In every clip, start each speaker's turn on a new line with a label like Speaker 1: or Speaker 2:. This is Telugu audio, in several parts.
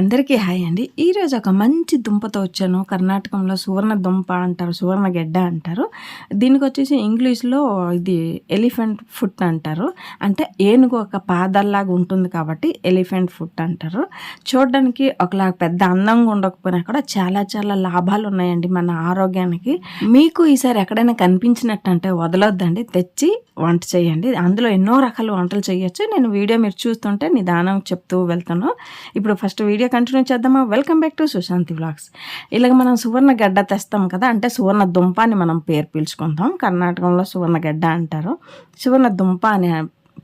Speaker 1: అందరికీ హాయ్ అండి. ఈరోజు ఒక మంచి దుంపతో వచ్చాను. కర్ణాటకంలో సువర్ణ దుంప అంటారు సువర్ణ గెడ్డ అంటారు. దీనికి వచ్చేసి ఇంగ్లీష్లో ఇది ఎలిఫెంట్ ఫుట్ అంటారు. అంటే ఏనుగు ఒక పాదల్లాగా ఉంటుంది కాబట్టి ఎలిఫెంట్ ఫుట్ అంటారు. చూడడానికి ఒకలాగా పెద్ద అందంగా ఉండకపోయినా కూడా చాలా చాలా లాభాలు ఉన్నాయండి మన ఆరోగ్యానికి. మీకు ఈసారి ఎక్కడైనా కనిపించినట్టు అంటే వదలొద్దండి. తెచ్చి వంట చేయండి. అందులో ఎన్నో రకాల వంటలు చేయొచ్చు. నేను వీడియో మీరు చూస్తుంటే నిదానం చెప్తూ వెళ్తాను. ఇప్పుడు ఫస్ట్ వీడియో కంటిన్యూ చేద్దామా? Welcome back to Sushanti vlogs ఇలాగ మనం సువర్ణ గడ్డ తెస్తాం కదా అంటే సువర్ణ దుంప అని మనం పేరు పీల్చుకుంటాం కర్ణాటకంలో సువర్ణ గడ్డ అంటారు. సువర్ణ దుంప అని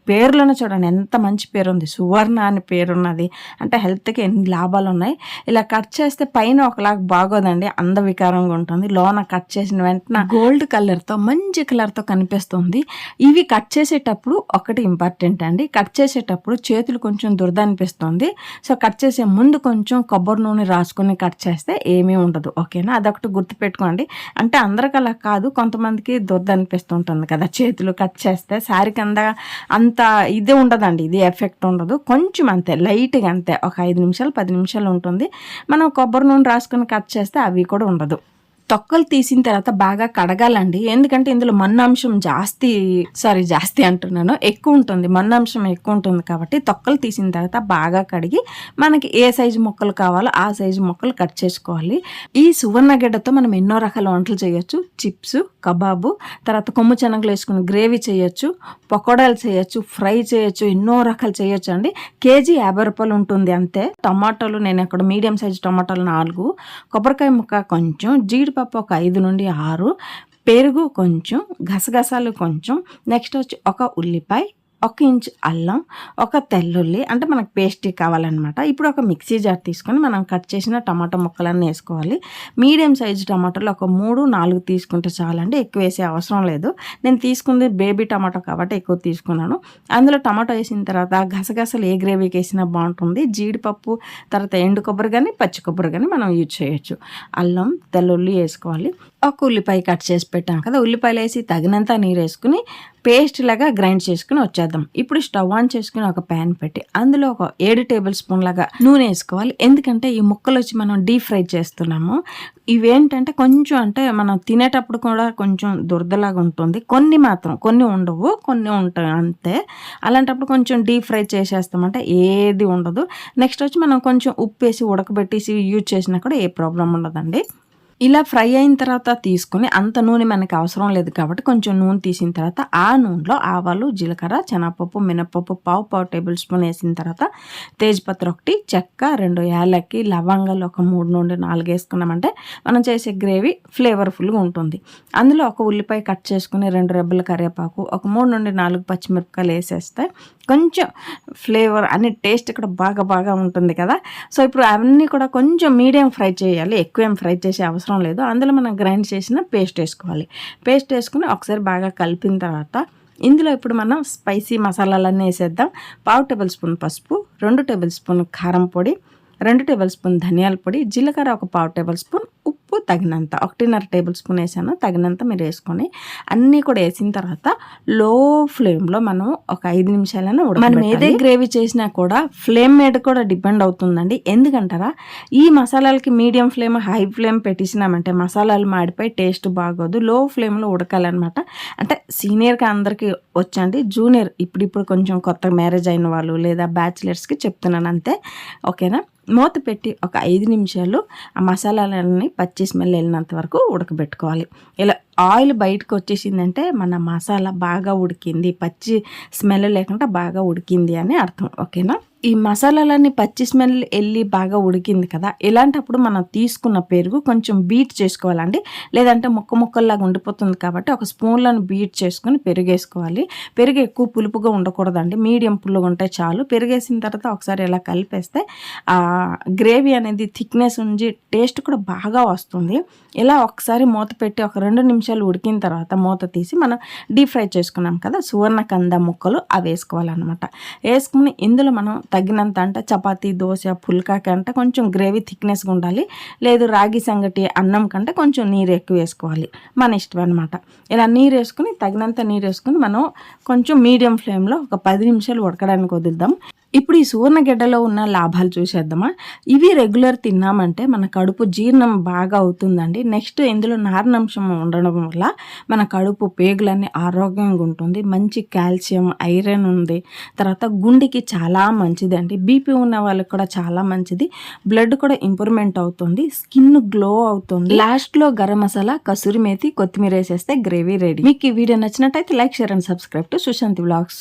Speaker 1: పేర్లను చూడండి. ఎంత మంచి పేరు ఉంది సువర్ణ అని పేరు ఉన్నది అంటే హెల్త్కి ఎన్ని లాభాలు ఉన్నాయి ఇలా కట్ చేస్తే పైన ఒకలాగా బాగోదండి. అందవికారంగా ఉంటుంది. లోన కట్ చేసిన వెంటనే గోల్డ్ కలర్తో మంచి కలర్తో కనిపిస్తుంది. ఇవి కట్ చేసేటప్పుడు ఒకటి ఇంపార్టెంట్ అండి. కట్ చేసేటప్పుడు చేతులు కొంచెం దురద అనిపిస్తుంది. సో కట్ చేసే ముందు కొంచెం కొబ్బరి నూనె రాసుకొని కట్ చేస్తే ఏమీ ఉండదు. ఓకేనా? అదొకటి గుర్తుపెట్టుకోండి. అంటే అందరికలా అలా కాదు. కొంతమందికి దురద అనిపిస్తుంటుంది కదా. చేతులు కట్ చేస్తే శారీ కింద అంత ఇది ఉండదండి ఇది ఎఫెక్ట్ ఉండదు. కొంచెం అంతే లైట్గా అంతే. ఒక ఐదు నిమిషాలు పది నిమిషాలు ఉంటుంది. మనం కొబ్బరి నూనె రాసుకొని కట్ చేస్తే అవి కూడా ఉండదు. తొక్కలు తీసిన తర్వాత బాగా కడగాలండి. ఎందుకంటే ఇందులో మన్నాంశం జాస్తి సారీ జాస్తి అంటున్నాను. ఎక్కువ ఉంటుంది. మన్నాంశం ఎక్కువ ఉంటుంది కాబట్టి తొక్కలు తీసిన తర్వాత బాగా కడిగి మనకి ఏ సైజు మొక్కలు కావాలో ఆ సైజు మొక్కలు కట్ చేసుకోవాలి. ఈ సువర్ణగడ్డతో మనం ఎన్నో రకాల వంటలు చేయొచ్చు. చిప్స్ కబాబు తర్వాత కొమ్ము శనగలు వేసుకుని గ్రేవీ చేయొచ్చు పకోడాలు చేయొచ్చు ఫ్రై చేయొచ్చు ఎన్నో రకాలు చేయొచ్చు అండి. కేజీ యాభై రూపాయలు ఉంటుంది అంతే. టమాటోలు నేను అక్కడ మీడియం సైజు టమాటాలు నాలుగు. కొబ్బరికాయ ముక్క కొంచెం జీడి జీడిపప్పు ఒక ఐదు నుండి ఆరు పెరుగు కొంచెం గసగసాలు కొంచెం నెక్స్ట్ వచ్చి ఒక ఉల్లిపాయ ఒక ఇంచ్ అల్లం ఒక తెల్లుల్లి అంటే మనకు పేస్టీ కావాలన్నమాట. ఇప్పుడు ఒక మిక్సీ జార్ తీసుకొని మనం కట్ చేసిన టమాటా ముక్కలన్నీ వేసుకోవాలి. మీడియం సైజు టమాటోలు ఒక మూడు నాలుగు తీసుకుంటే చాలండి ఎక్కువ వేసే అవసరం లేదు. నేను తీసుకుంది బేబీ టమాటో కాబట్టి ఎక్కువ తీసుకున్నాను. అందులో టమాటో వేసిన తర్వాత గసగసలు ఏ గ్రేవీకి వేసినా బాగుంటుంది. జీడిపప్పు తర్వాత ఎండు కొబ్బరి కానీ పచ్చి కొబ్బరి కానీ మనం యూజ్ చేయొచ్చు. అల్లం తెల్లుల్లి వేసుకోవాలి. ఒక ఉల్లిపాయ కట్ చేసి పెట్టాం కదా ఉల్లిపాయలు వేసి తగినంత నీరు వేసుకుని పేస్ట్ లాగా గ్రైండ్ చేసుకుని వచ్చేద్దాం. ఇప్పుడు స్టవ్ ఆన్ చేసుకుని ఒక ప్యాన్ పెట్టి అందులో ఒక ఏడు టేబుల్ స్పూన్ లాగా నూనె వేసుకోవాలి. ఎందుకంటే ఈ ముక్కలు వచ్చి మనం డీప్ ఫ్రై చేస్తున్నాము. ఇవేంటంటే కొంచెం అంటే మనం తినేటప్పుడు కూడా కొంచెం దురదలాగా ఉంటుంది. కొన్ని మాత్రం కొన్ని ఉండవు కొన్ని ఉంటాయి అంతే. అలాంటప్పుడు కొంచెం డీప్ ఫ్రై చేసేస్తామంటే ఏది ఉండదు. నెక్స్ట్ వచ్చి మనం కొంచెం ఉప్పు వేసి ఉడకబెట్టేసి యూజ్ చేసినా కూడా ఏ ప్రాబ్లం ఉండదండి. ఇలా ఫ్రై అయిన తర్వాత తీసుకుని అంత నూనె మనకి అవసరం లేదు కాబట్టి కొంచెం నూనె తీసిన తర్వాత ఆ నూనెలో ఆవాలు జీలకర్ర శనగపప్పు మినపప్పు పావు పావు టేబుల్ స్పూన్ వేసిన తర్వాత తేజ్పత్ర ఒకటి చెక్క రెండు యాలక్కి లవంగాలు ఒక మూడు నుండి నాలుగు వేసుకున్నామంటే మనం చేసే గ్రేవీ ఫ్లేవర్ఫుల్గా ఉంటుంది. అందులో ఒక ఉల్లిపాయ కట్ చేసుకుని రెండు రెబ్బల కరివేపాకు ఒక మూడు నుండి నాలుగు పచ్చిమిరపకాయలు వేసేస్తే కొంచెం ఫ్లేవర్ అన్ని టేస్ట్ కూడా బాగా బాగా ఉంటుంది కదా. సో ఇప్పుడు అవన్నీ కూడా కొంచెం మీడియం ఫ్రై చేయాలి. ఎక్కువ ఏం ఫ్రై చేసే అవసరం లేదు. అందులో మనం గ్రైండ్ చేసిన పేస్ట్ వేసుకోవాలి. పేస్ట్ వేసుకుని ఒకసారి బాగా కలిపిన తర్వాత ఇందులో ఇప్పుడు మనం స్పైసీ మసాలాలన్నీ వేసేద్దాం. పావు టేబుల్ స్పూన్ పసుపు రెండు టేబుల్ స్పూన్ కారం పొడి రెండు టేబుల్ స్పూన్ ధనియాల పొడి జీలకర్ర ఒక పావు టేబుల్ స్పూన్ ఉప్పు తగినంత ఒకటిన్నర టేబుల్ స్పూన్ వేసాను తగినంత మీరు వేసుకొని అన్నీ కూడా వేసిన తర్వాత లో ఫ్లేమ్లో మనం ఒక ఐదు నిమిషాలైనా మనం ఏదే గ్రేవీ చేసినా కూడా ఫ్లేమ్ మీద కూడా డిపెండ్ అవుతుందండి. ఎందుకంటారా? ఈ మసాలాలకి మీడియం ఫ్లేమ్ హై ఫ్లేమ్ పెట్టేసినామంటే మసాలాలు మాడిపోయి టేస్ట్ బాగోదు లో ఫ్లేమ్లో ఉడకాలన్నమాట. అంటే సీనియర్గా అందరికీ వచ్చండి జూనియర్ ఇప్పుడిప్పుడు కొంచెం కొత్త మ్యారేజ్ అయిన వాళ్ళు లేదా బ్యాచిలర్స్కి చెప్తున్నాను అంతే ఓకేనా? మూత పెట్టి ఒక ఐదు నిమిషాలు ఆ మసాలాలన్నీ పచ్చి స్మెల్ వెళ్ళినంత వరకు ఉడకబెట్టుకోవాలి. ఇలా ఆయిల్ బయటకు వచ్చేసిందంటే మన మసాలా బాగా ఉడికింది. పచ్చి స్మెల్ లేకుండా బాగా ఉడికింది అని అర్థం. ఓకేనా? ఈ మసాలాలన్నీ పచ్చి స్మెల్ వెళ్ళి బాగా ఉడికింది కదా ఇలాంటప్పుడు మనం తీసుకున్న పెరుగు కొంచెం బీట్ చేసుకోవాలండి. లేదంటే ముక్క ముక్కల్లాగా ఉండిపోతుంది కాబట్టి ఒక స్పూన్లను బీట్ చేసుకుని పెరుగు వేసుకోవాలి పెరుగు ఎక్కువ పులుపుగా ఉండకూడదండి. మీడియం పుల్లుగా ఉంటే చాలు. పెరుగేసిన తర్వాత ఒకసారి ఇలా కలిపేస్తే గ్రేవీ అనేది థిక్నెస్ ఉంచి టేస్ట్ కూడా బాగా వస్తుంది. ఇలా ఒకసారి మూత పెట్టి ఒక రెండు నిమిషాలు ఉడికిన తర్వాత మూత తీసి మనం డీప్ ఫ్రై చేసుకున్నాం కదా సువర్ణ కంద ముక్కలు అవి వేసుకోవాలన్నమాట. వేసుకుని ఇందులో మనం తగినంత అంటే చపాతీ దోశ పుల్కా కంటే కొంచెం గ్రేవీ థిక్నెస్గా ఉండాలి. లేదు రాగి సంగటి అన్నం కంటే కొంచెం నీరు ఎక్కువ వేసుకోవాలి. మన ఇష్టం అనమాట ఇలా నీరు వేసుకుని తగినంత నీరు వేసుకుని మనం కొంచెం మీడియం ఫ్లేమ్లో ఒక పది నిమిషాలు ఉడకడానికి వదులుదాం. ఇప్పుడు ఈ సువర్ణగడ్డలో ఉన్న లాభాలు చూసేద్దామా? ఇవి రెగ్యులర్ తిన్నామంటే మన కడుపు జీర్ణం బాగా అవుతుందండి. నెక్స్ట్ ఇందులో నారినంశం ఉండడం వల్ల మన కడుపు పేగులన్నీ ఆరోగ్యంగా ఉంటుంది. మంచి కాల్షియం ఐరన్ ఉంది. తర్వాత గుండెకి చాలా మంచి మంచిదండి. బీపీ ఉన్న వాళ్ళకి కూడా చాలా మంచిది. బ్లడ్ కూడా ఇంప్రూవ్మెంట్ అవుతుంది. స్కిన్ గ్లో అవుతుంది. లాస్ట్లో గరం మసాలా కసూరి మేతి కొత్తిమీర వేసేస్తే గ్రేవీ రెడీ మీకు ఈ వీడియో నచ్చినట్టయితే like share and subscribe to Sushanti blogs